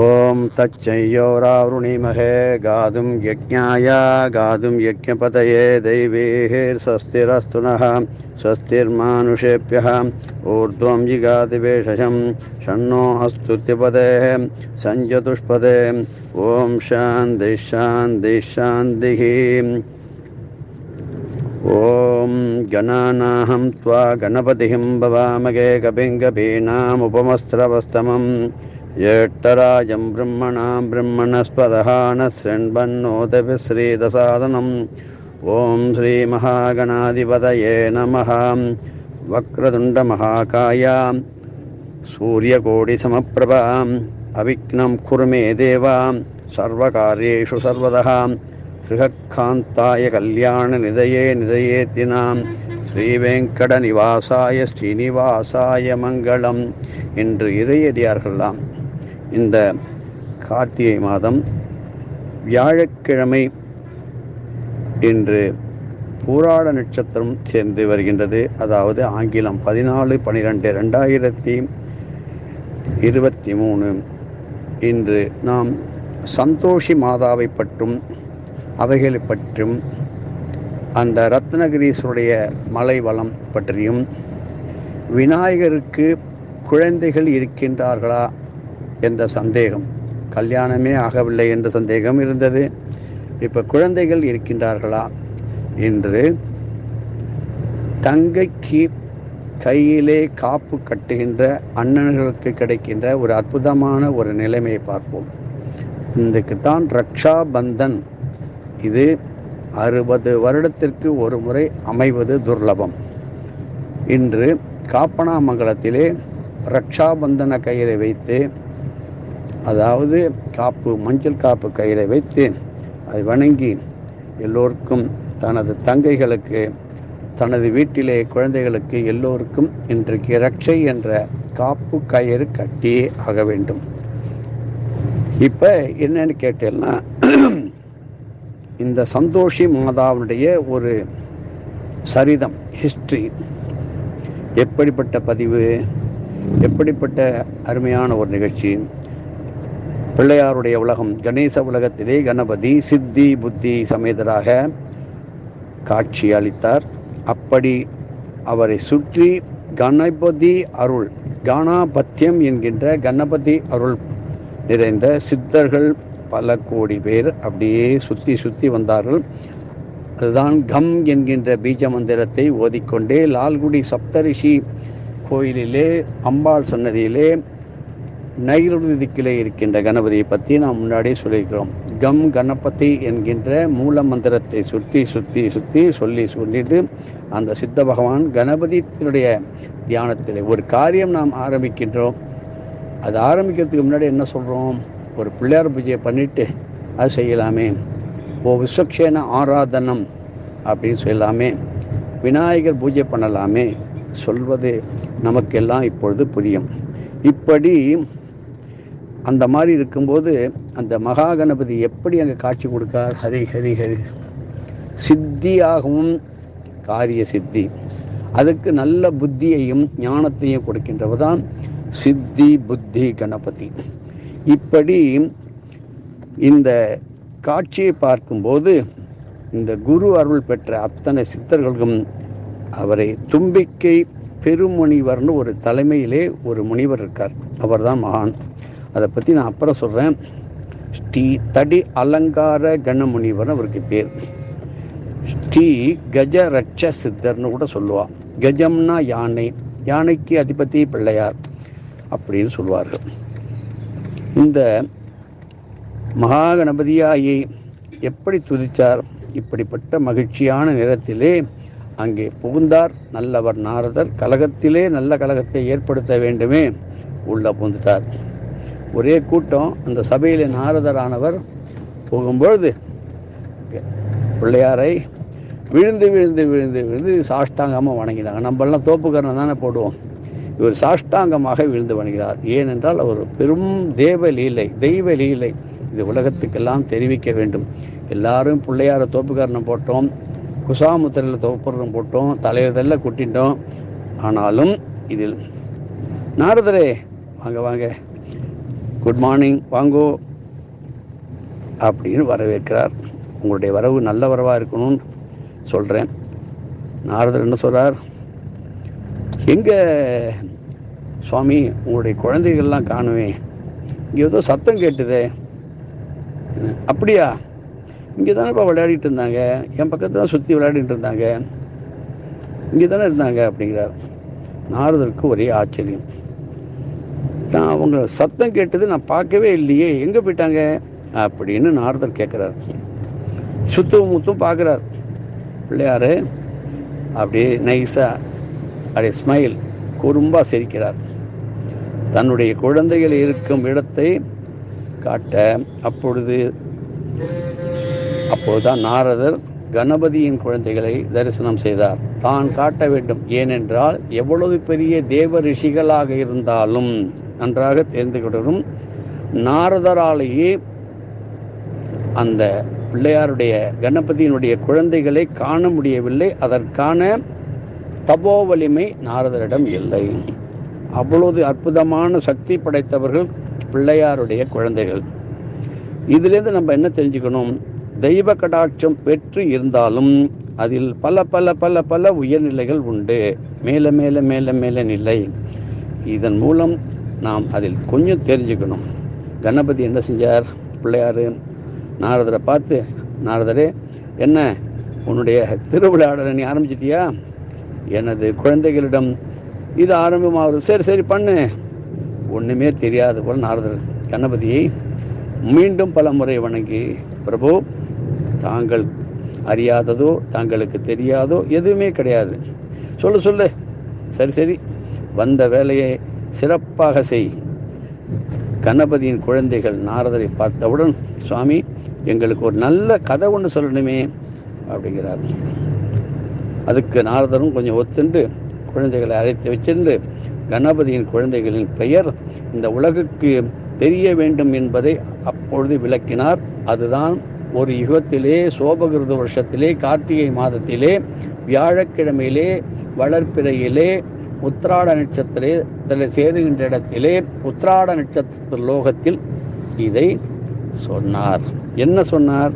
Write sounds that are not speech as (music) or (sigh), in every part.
ॐ तच्चय्योरावृणीमहे गातुं यज्ञाय गातुं यज्ञपतये दैवीर्स्वस्तिरस्तु नः स्वस्तिर्मानुषेभ्यः ऊर्ध्वं जिगातिवेशशं षण्णो अस्तुत्यपदेः सञ्जतुष्पदे ॐ शान्तिः शान्तिः शान्तिः ॐ गणानाहं त्वा गणपतिं भवामगे कपिं कपीनामुपमस्त्रवस्तमम् ज्येष्ठराजं ब्रह्मणां ब्रह्मणस्पदः न शृण्वन्नोदभिश्रीदसादनम् ॐ श्रीमहागणाधिपतये नमः वक्रतुण्डमहाकाय सूर्यकोटिसमप्रभाम् अविघ्नं कुरु मे देव सर्वकार्येषु सर्वतः श्रीहकान्ताय कल्याणनिधये निधयेतिनां ஸ்ரீவேங்கடநிவாசாய ஸ்ரீனிவாசாய மங்களம் என்று இறையடியார்கள்லாம் இந்த கார்த்திகை மாதம் வியாழக்கிழமை இன்று பூராட நட்சத்திரம் சேர்ந்து வருகின்றது. அதாவது ஆங்கிலம் பதினாலு பனிரெண்டு ரெண்டாயிரத்தி இருபத்தி மூணு. இன்று நாம் சந்தோஷி மாதாவை பற்றும் அவைகளை பற்றும் அந்த ரத்னகிரீஸ்வருடைய மலை வளம் பற்றியும் விநாயகருக்கு குழந்தைகள் இருக்கின்றார்களா என்ற சந்தேகம். கல்யாணமே ஆகவில்லை என்ற சந்தேகம் இருந்தது. இப்போ குழந்தைகள் இருக்கின்றார்களா? என்று தங்கைக்கு கையிலே காப்பு கட்டுகின்ற அண்ணன்களுக்கு கிடைக்கின்ற ஒரு அற்புதமான ஒரு நிலைமையை பார்ப்போம். இதுக்குத்தான் ரக்ஷா பந்தன் இது அறுபது வருடத்திற்கு ஒரு முறை அமைவது துர்லபம். இன்று காப்பனாமங்கலத்திலே ரக்ஷாபந்தன கயிறை வைத்து அதாவது காப்பு மஞ்சள் காப்பு கயிறை வைத்து அதை வணங்கி எல்லோருக்கும் தனது தங்கைகளுக்கு தனது வீட்டிலே குழந்தைகளுக்கு எல்லோருக்கும் இன்றைக்கு ரட்சை என்ற காப்பு கயிறு கட்டியே ஆக வேண்டும். இப்போ என்னன்னு கேட்டேன்னா இந்த சந்தோஷி மாதாவுடைய ஒரு சரிதம் ஹிஸ்ட்ரி எப்படிப்பட்ட பதிவு எப்படிப்பட்ட அருமையான ஒரு நிகழ்ச்சி. பிள்ளையாருடைய உலகம் கணேச உலகத்திலே கணபதி சித்தி புத்தி சமேதராக காட்சி அளித்தார். அப்படி அவரை சுற்றி கணபதி அருள் கணாபத்தியம் என்கின்ற கணபதி அருள் நிறைந்த சித்தர்கள் பல கோடி பேர் அப்படியே சுற்றி சுற்றி வந்தார்கள். அதுதான் கம் என்கின்ற பீஜ மந்திரத்தை ஓதிக்கொண்டே லால்குடி சப்தரிஷி கோயிலிலே அம்பாள் சன்னதியிலே நைருதி திக்கிலே இருக்கின்ற கணபதியை பற்றி நாம் முன்னாடியே சொல்லியிருக்கிறோம். கம் கணபதி என்கின்ற மூல மந்திரத்தை சுற்றி சுற்றி சுற்றி சொல்லி சொல்லிட்டு அந்த சித்த பகவான் கணபதியினுடைய தியானத்தில் ஒரு காரியம் நாம் ஆரம்பிக்கின்றோம். அது ஆரம்பிக்கிறதுக்கு முன்னாடி என்ன சொல்கிறோம் ஒரு பிள்ளையார் பூஜையை பண்ணிட்டு அது செய்யலாமே. ஓ விஸ்வக்ஷேன ஆராதனம் அப்படின்னு சொல்லலாமே. விநாயகர் பூஜை பண்ணலாமே. சொல்வது நமக்கெல்லாம் இப்பொழுது புரியும். இப்படி அந்த மாதிரி இருக்கும்போது அந்த மகா கணபதி எப்படி அங்கே காட்சி கொடுக்கார்? ஹரி ஹரி ஹரி. சித்தியாகவும் காரிய சித்தி. அதுக்கு நல்ல புத்தியையும் ஞானத்தையும் கொடுக்கின்றவர் தான் சித்தி புத்தி கணபதி. இப்படி இந்த காட்சியை பார்க்கும்போது இந்த குரு அருள் பெற்ற அத்தனை சித்தர்களுக்கும் அவரை தும்பிக்கை பெருமுனிவர்னு ஒரு தலைமையிலே ஒரு முனிவர் இருக்கார். அவர் தான் மகான். அதை பற்றி நான் அப்புறம் சொல்கிறேன் ஸ்ரீ தடி அலங்கார கணமுனிவர் அவருக்கு பேர். ஸ்ரீ கஜ ரட்ச சித்தர்னு கூட சொல்லுவாள் கஜம்னா யானை யானைக்கு அதிபதி பிள்ளையார் அப்படின்னு சொல்லுவார்கள். இந்த மகாகணபதியாயை எப்படி துதித்தார்? இப்படிப்பட்ட மகிழ்ச்சியான நேரத்திலே அங்கே புகுந்தார். நல்லவர் நாரதர் கழகத்திலே நல்ல கழகத்தை ஏற்படுத்த வேண்டுமே. உள்ள புகுந்துட்டார். ஒரே கூட்டம் அந்த சபையில் நாரதரானவர் போகும்பொழுது பிள்ளையாரை விழுந்து விழுந்து விழுந்து விழுந்து சாஷ்டாங்கமாக வணங்கினாங்க. நம்மளாம் தோப்புக்கரணம் தானே போடுவோம். இவர் சாஷ்டாங்கமாக விழுந்து வணங்குகிறார். ஏனென்றால் அவர் பெரும் தேவ லீலை தெய்வ லீலை. இது உலகத்துக்கெல்லாம் தெரிவிக்க வேண்டும். எல்லாரும் பிள்ளையார தோப்புக்காரணம் போட்டோம் குசாமுத்திரையில் தோப்புறம் போட்டோம் தலைவதெல்லாம் குட்டிட்டோம். ஆனாலும் இதில் நாரதரே வாங்க வாங்க. குட் மார்னிங் வாங்கோ அப்படின்னு வரவேற்கிறார். உங்களுடைய வரவு நல்ல வரவாக இருக்கணும்னு சொல்கிறேன் நாரதர் என்ன சொல்கிறார் எங்கே சுவாமி உங்களுடைய குழந்தைகள்லாம் காணுவேன் இங்கே ஏதோ சத்தம் கேட்டுதே. அப்படியா? இங்கே தானேப்பா விளையாடிட்டு இருந்தாங்க. என் பக்கத்தில் தான் சுற்றி விளையாடிட்டு இருந்தாங்க. இங்கே தானே இருந்தாங்க அப்படிங்கிறார். நாரதருக்கு ஒரே ஆச்சரியம். நான் அவங்க சத்தம் கேட்டது நான் பார்க்கவே இல்லையே. எங்கே போயிட்டாங்க? அப்படின்னு நாரதர் கேட்குறார் சுத்தும் முத்தும் பார்க்குறார். பிள்ளையார் அப்படியே நைஸாக அப்படியே ஸ்மைல் குறும்பாக சிரிக்கிறார். தன்னுடைய குழந்தைகள் இருக்கும் இடத்தை காட்ட அப்பொழுது அப்போதுதான் நாரதர் கணபதியின் குழந்தைகளை தரிசனம் செய்தார். தான் காட்ட வேண்டும். ஏனென்றால் எவ்வளவு பெரிய தேவ ரிஷிகளாக இருந்தாலும் நன்றாக தெரிந்து கொண்டதும் நாரதராலேயே அந்த பிள்ளையாருடைய கணபதியினுடைய குழந்தைகளை காண முடியவில்லை. அதற்கான தபோ வலிமை நாரதரிடம் இல்லை. அவ்வளவு அற்புதமான சக்தி படைத்தவர்கள் பிள்ளையாருடைய குழந்தைகள். இதிலிருந்து நம்ம என்ன தெரிஞ்சுக்கணும்? தெய்வ கடாட்சம் பெற்று இருந்தாலும் அதில் பல பல பல பல உயர்நிலைகள் உண்டு. மேல மேல மேல மேல நிலை. இதன் மூலம் நாம் அதில் கொஞ்சம் தெரிஞ்சுக்கணும். கணபதி என்ன செஞ்சார்? பிள்ளையாரு நாரதரை பார்த்து நாரதரே என்ன உன்னுடைய திருவிளையாடலை நீ ஆரம்பிச்சிட்டியா? எனது குழந்தைகளிடம் இது ஆரம்பமாகுது சரி சரி பண்ணு. ஒன்றுமே தெரியாது போல் நாரதர் கணபதியை மீண்டும் பல முறை வணங்கி பிரபு தாங்கள் அறியாததோ தாங்களுக்கு தெரியாதோ எதுவுமே கிடையாது. சொல்லு சொல்லு. சரி சரி வந்த வேலையை சிறப்பாக செய். கணபதியின் குழந்தைகள் நாரதரை பார்த்தவுடன் சுவாமி எங்களுக்கு ஒரு நல்ல கதை ஒன்று சொல்லணுமே அப்படிங்கிறார். அதுக்கு நாரதரும் கொஞ்சம் ஒத்துண்டு குழந்தைகளை அழைத்து வச்சிருந்து கணபதியின் குழந்தைகளின் பெயர் இந்த உலகுக்கு தெரிய வேண்டும் என்பதை அப்பொழுது விளக்கினார். அதுதான் ஒரு யுகத்திலே சோபகிருத வருஷத்திலே கார்த்திகை மாதத்திலே வியாழக்கிழமையிலே வளர்ப்பிறையிலே உத்திராட நட்சத்திரத்தில் சேருகின்ற இடத்திலே உத்திராட நட்சத்திர லோகத்தில் இதை சொன்னார். என்ன சொன்னார்?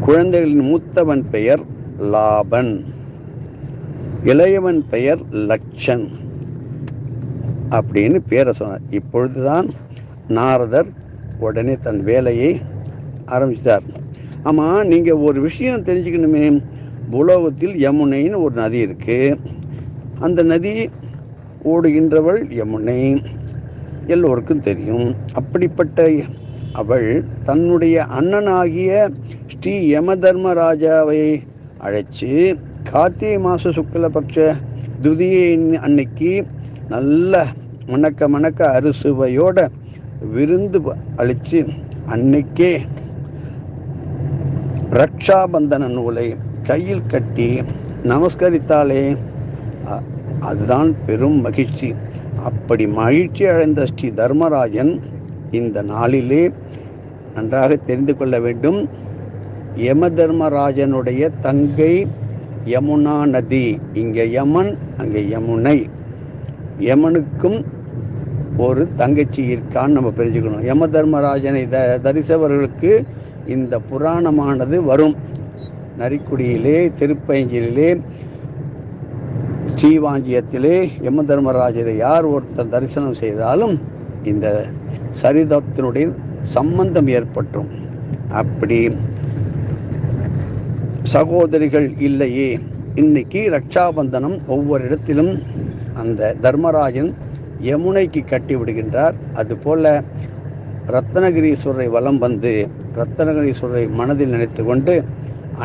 குழந்தைகளின் மூத்தவன் பெயர் லாபன் இளையவன் பெயர் லட்சன் அப்படின்னு பேரை சொன்னார். இப்பொழுதுதான் நாரதர் உடனே தன் வேலையை ஆரம்பித்தார் ஆமாம் நீங்கள் ஒரு விஷயம் தெரிஞ்சுக்கணுமே. உலோகத்தில் யமுனைன்னு ஒரு நதி இருக்குது அந்த நதி ஓடுகின்றவள் யமுனை. எல்லோருக்கும் தெரியும். அப்படிப்பட்ட அவள் தன்னுடைய அண்ணனாகிய ஸ்ரீ யமதர்மராஜாவை அழைச்சி கார்த்திகை மாச சுக்லபக்ஷ துதியை அன்னைக்கு நல்ல மணக்க மணக்க அறுசுவையோட விருந்து அழிச்சு அன்னைக்கே ரக்ஷாபந்தன நூலை கையில் கட்டி நமஸ்கரித்தாலே அதுதான் பெரும் மகிழ்ச்சி. அப்படி மகிழ்ச்சி அடைந்த ஸ்ரீ தர்மராஜன் இந்த நாளிலே நன்றாக தெரிந்து கொள்ள வேண்டும். யம தர்மராஜனுடைய தங்கை யமுனா நதி. இங்கே யமன் அங்கே யமுனை. யமனுக்கும் ஒரு தங்கச்சி இருக்கான்னு நம்ம தெரிஞ்சுக்கணும் யம தர்மராஜனை த தரிசவர்களுக்கு இந்த புராணமானது வரும். நரிக்குடியிலே திருப்பயஞ்சிலே ஸ்ரீவாஞ்சியத்திலே யம தர்மராஜரை யார் ஒருத்தர் தரிசனம் செய்தாலும் இந்த சரிதத்தினுடைய சம்பந்தம் ஏற்பட்டும். அப்படி சகோதரிகள் இல்லையே. இன்னைக்கு ரக்ஷாபந்தனம் ஒவ்வொரு இடத்திலும் அந்த தர்மராஜன் யமுனைக்கு கட்டி விடுகின்றார். அதுபோல ரத்தனகிரீஸ்வரரை வலம் வந்து ரத்தனகிரீஸ்வரரை மனதில் நினைத்து கொண்டு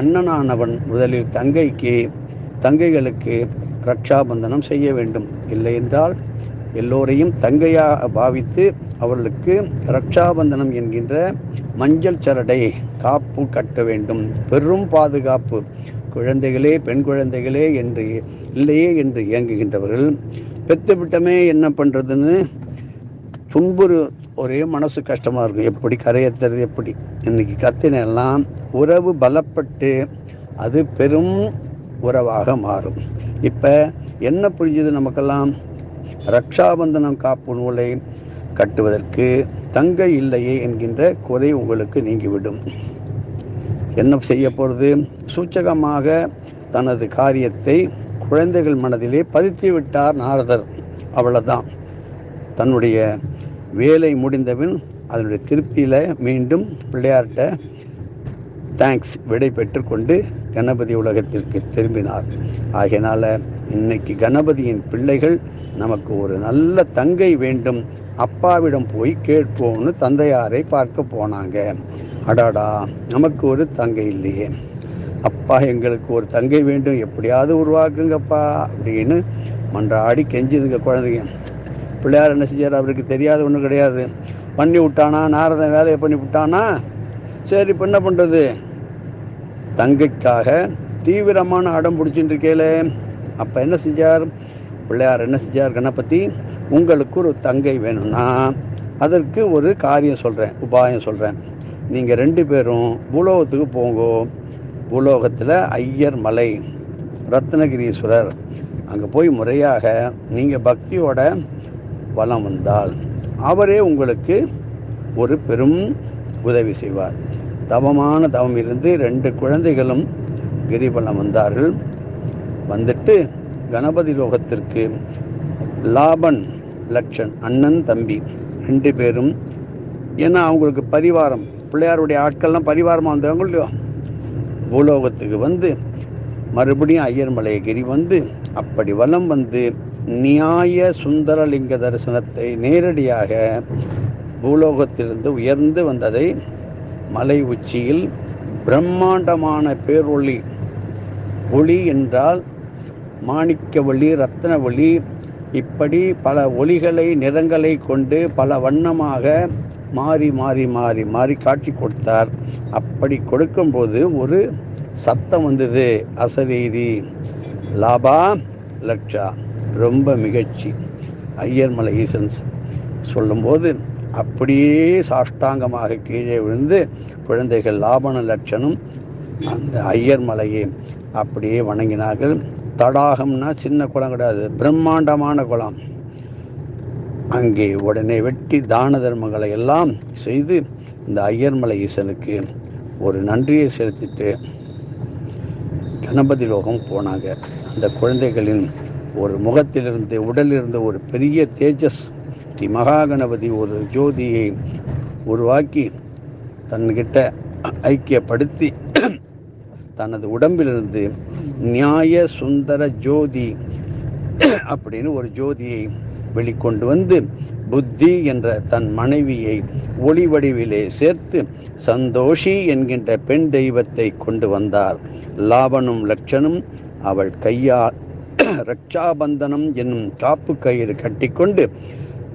அண்ணனானவன் முதலில் தங்கைக்கு தங்கைகளுக்கு ரக்ஷாபந்தனம் செய்ய வேண்டும். இல்லை என்றால் எல்லோரையும் தங்கையாக பாவித்து அவர்களுக்கு ரக்ஷாபந்தனம் என்கின்ற மஞ்சள் சரடை காப்பு கட்ட வேண்டும். பெரும் பாதுகாப்பு. குழந்தைகளே பெண் குழந்தைகளே என்று இல்லையே என்று இயங்குகின்றவர்கள் பெத்துவிட்டமே என்ன பண்ணுறதுன்னு துன்புறு ஒரே மனசு கஷ்டமாக இருக்கும். எப்படி கரையேற்றுறது எப்படி? இன்னைக்கு கத்தினெல்லாம் உறவு பலப்பட்டு அது பெரும் உறவாக மாறும். இப்போ என்ன புரிஞ்சுது நமக்கெல்லாம்? ரக்ஷாபந்தனம் காப்பு நூலை கட்டுவதற்கு தங்க இல்லையே என்கின்ற குறை உங்களுக்கு நீங்கிவிடும். என்ன செய்ய போகிறது சூச்சகமாக தனது காரியத்தை குழந்தைகள் மனதிலே பதித்து விட்டார் நாரதர். அவ்வளோதான் தன்னுடைய வேலை முடிந்தபின் அதனுடைய திருப்தியில் மீண்டும் பிள்ளையார்கிட்ட தேங்க்ஸ் விடை பெற்றுக்கொண்டு கணபதி உலகத்திற்கு திரும்பினார். ஆகையினால் இன்னைக்கு கணபதியின் பிள்ளைகள் நமக்கு ஒரு நல்ல தங்கை வேண்டும். அப்பாவிடம் போய் கேட்போம்னு தந்தையாரை பார்க்க போனாங்க. அடாடா நமக்கு ஒரு தங்கை இல்லையே. அப்பா எங்களுக்கு ஒரு தங்கை வேண்டும். எப்படியாவது உருவாக்குங்கப்பா அப்படின்னு மன்றாடி கெஞ்சுதுங்க குழந்தைங்க. பிள்ளையார் என்ன செஞ்சார்? அவருக்கு தெரியாத ஒன்றும் கிடையாது. பண்ணி விட்டானா? நாரதன் வேலையை பண்ணி விட்டானா? சரி இப்போ என்ன பண்ணுறது தங்கைக்காக தீவிரமான அடம் பிடிச்சிட்டுருக்கேளே அப்போ என்ன செஞ்சார்? பிள்ளையார் என்ன செஞ்சார்? கணபதி உங்களுக்கு ஒரு தங்கை வேணும்னா அதற்கு ஒரு காரியம் சொல்கிறேன் உபாயம் சொல்கிறேன் நீங்கள் ரெண்டு பேரும் பூலோகத்துக்கு போங்கோ. பூலோகத்தில் ஐயர் மலை ரத்னகிரீஸ்வரர். அங்கே போய் முறையாக நீங்கள் பக்தியோட வலம் வந்தால் அவரே உங்களுக்கு ஒரு பெரும் உதவி செய்வார். தவமான தவம் இருந்து ரெண்டு குழந்தைகளும் கிரிவலம் வந்தார்கள். வந்துட்டு கணபதி லோகத்திற்கு லாபன் லக்ஷன் அண்ணன் தம்பி ரெண்டு பேரும். ஏன்னா அவங்களுக்கு பரிவாரம் பிள்ளையாருடைய ஆட்கள்லாம் பரிவாரமாக வந்தவங்க இல்லையோ? பூலோகத்துக்கு வந்து மறுபடியும் ஐயர்மலை கிரி வந்து அப்படி வலம் வந்து நியாய சுந்தரலிங்க தரிசனத்தை நேரடியாக பூலோகத்திலிருந்து உயர்ந்து வந்ததை மலை உச்சியில் பிரம்மாண்டமான பேரொளி. ஒளி என்றால் மாணிக்க ஒளி ரத்தன ஒளி. இப்படி பல ஒளிகளை நிறங்களை கொண்டு பல வண்ணமாக மாறி மாறி மாறி மாறி காட்சி கொடுத்தார். அப்படி கொடுக்கும்போது ஒரு சத்தம் வந்தது. அசரீரி லாபா லட்சா ரொம்ப மிகழ்ச்சி ஐயர்மலை ஈசன்ஸ். சொல்லும்போது அப்படியே சாஷ்டாங்கமாக கீழே விழுந்து குழந்தைகள் லாபன லட்சணம் அந்த ஐயர் மலையை அப்படியே வணங்கினார்கள். தடாகம்னா சின்ன குளம் கிடையாது பிரம்மாண்டமான குளம். அங்கே உடனே வெட்டி தான தர்மங்களை எல்லாம் செய்து இந்த ஐயர்மலை ஈசனுக்கு ஒரு நன்றியை செலுத்திட்டு கணபதி லோகம் போனாங்க. அந்த குழந்தைகளின் ஒரு முகத்திலிருந்து உடலிலிருந்து ஒரு பெரிய தேஜஸ் ஸ்ரீ மகாகணபதி ஒரு ஜோதியை உருவாக்கி தன்கிட்ட ஐக்கியப்படுத்தி தனது உடம்பிலிருந்து நியாய சுந்தர ஜோதி அப்படின்னு ஒரு ஜோதியை வெளிக்கொண்டு வந்து புத்தி என்ற தன் மனைவியை ஒளி வடிவிலே சேர்த்து சந்தோஷி என்கின்ற பெண் தெய்வத்தை கொண்டு வந்தார். லாபனும் லட்சனும் அவள் கையால் (clears throat) ரட்சாபந்தனம் என்னும் காப்பு கயிறு கட்டிக்கொண்டு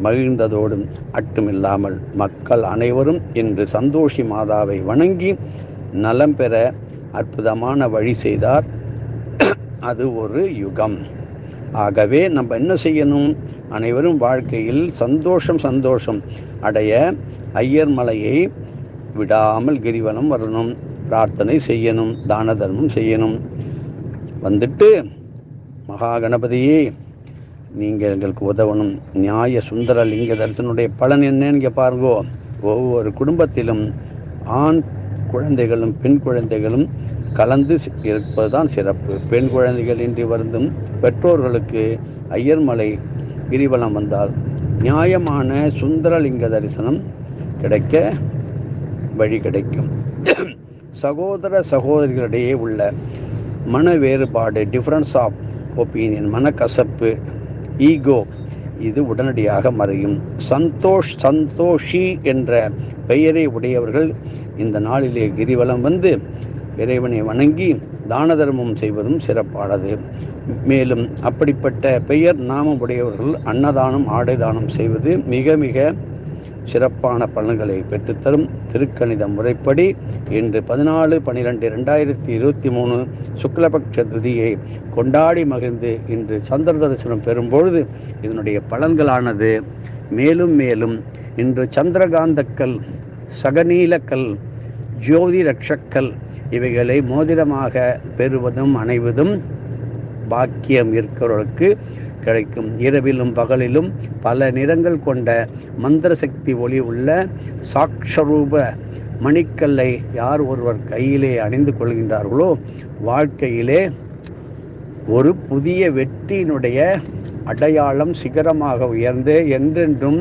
மகிழ்ந்ததோடும் அட்டுமில்லாமல் மக்கள் அனைவரும் இன்று சந்தோஷி மாதாவை வணங்கி நலம் பெற அற்புதமான வழி செய்தார். அது ஒரு யுகம். ஆகவே நம்ம என்ன செய்யணும்? அனைவரும் வாழ்க்கையில் சந்தோஷம் சந்தோஷம் அடைய ஐயர் மலையை விடாமல் கிரிவனம் வரணும். பிரார்த்தனை செய்யணும் தான தர்மம் செய்யணும். வந்துட்டு மகா கணபதியே நீங்கள் எங்களுக்கு உதவணும். நியாய சுந்தர லிங்க தரிசனுடைய பலன் என்னன்னு இங்கே பாருங்கோ. ஒவ்வொரு குடும்பத்திலும் ஆண் குழந்தைகளும் பெண் குழந்தைகளும் கலந்து இருப்பது இருப்பதுதான் சிறப்பு. பெண் குழந்தைகள் இன்றி வருந்தும் பெற்றோர்களுக்கு ஐயர்மலை கிரிவலம் வந்தால் நியாயமான சுந்தரலிங்க தரிசனம் கிடைக்க வழி கிடைக்கும். சகோதர சகோதரிகளிடையே உள்ள மன வேறுபாடு டிஃப்ரென்ஸ் ஆஃப் ஒப்பீனியன் மனக்கசப்பு ஈகோ. இது உடனடியாக மறையும். சந்தோஷ் சந்தோஷி என்ற பெயரை உடையவர்கள் இந்த நாளிலே கிரிவலம் வந்து இறைவனை வணங்கி தான தர்மம் செய்வதும் சிறப்பானது. மேலும் அப்படிப்பட்ட பெயர் நாமம் உடையவர்கள் அன்னதானம் ஆடை தானம் செய்வது மிக மிக சிறப்பான பலன்களை பெற்றுத்தரும் திருக்கணித முறைப்படி இன்று பதினாலு பன்னிரெண்டு ரெண்டாயிரத்தி இருபத்தி மூணு சுக்லபக்ஷ துதியை கொண்டாடி மகிழ்ந்து இன்று சந்திர தரிசனம் பெறும்பொழுது இதனுடைய பலன்களானது மேலும் மேலும் இன்று சந்திரகாந்தக்கல் சகநீலக்கல் ஜோதி ரட்சக்கல் இவைகளை மோதிரமாக பெறுவதும் அணைவதும் பாக்கியம் இருக்கிறவர்களுக்கு கிடைக்கும். இரவிலும் பகலிலும் பல நிறங்கள் கொண்ட மந்திர சக்தி ஒளி உள்ள சாக்ஷரூப மணிக்கல்லை யார் ஒருவர் கையிலே அணிந்து கொள்கின்றார்களோ வாழ்க்கையிலே ஒரு புதிய வெற்றியினுடைய அடையாளம் சிகரமாக உயர்ந்து என்றென்றும்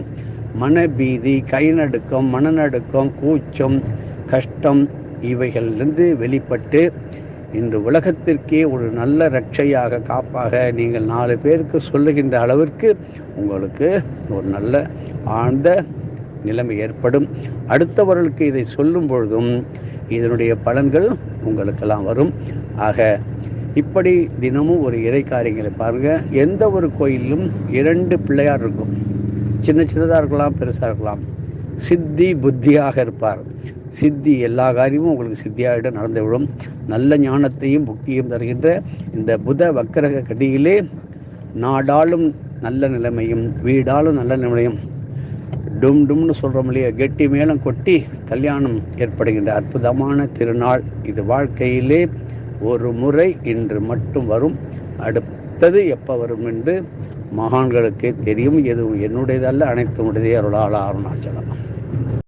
மனபீதி கைநடுக்கம் மனநடுக்கம் கூச்சம் கஷ்டம் இவைகளிலிருந்து வெளிப்பட்டு இன்று உலகத்திற்கே ஒரு நல்ல ரட்சையாக காப்பாக நீங்கள் நாலு பேருக்கு சொல்லுகின்ற அளவிற்கு உங்களுக்கு ஒரு நல்ல ஆழ்ந்த நிலைமை ஏற்படும். அடுத்தவர்களுக்கு இதை சொல்லும் பொழுதும் இதனுடைய பலன்கள் உங்களுக்கெல்லாம் வரும். ஆக இப்படி தினமும் ஒரு இறை காரியங்களை பாருங்கள் எந்த ஒரு கோயிலும் இரண்டு பிள்ளையார் இருக்கும். சின்ன சின்னதாக இருக்கலாம் பெருசாக இருக்கலாம். சித்தி புத்தியாக இருப்பார். சித்தி எல்லா காரியமும் உங்களுக்கு சித்தியாகிட நடந்துவிடும். நல்ல ஞானத்தையும் புக்தியும் தருகின்ற இந்த புத வக்கரக கடியிலே நாடாலும் நல்ல நிலைமையும் வீடாலும் நல்ல நிலைமையும். டும் டும்னு சொல்கிறோம் இல்லையா? கெட்டி மேளம் கொட்டி கல்யாணம் ஏற்படுகின்ற அற்புதமான திருநாள் இது வாழ்க்கையிலே ஒரு முறை இன்று மட்டும் வரும். அடுத்தது எப்போ வரும் என்று மகான்களுக்கே தெரியும். எதுவும் என்னுடையதல்ல அனைத்து உடையதே அருளாள அருணாச்சலம்.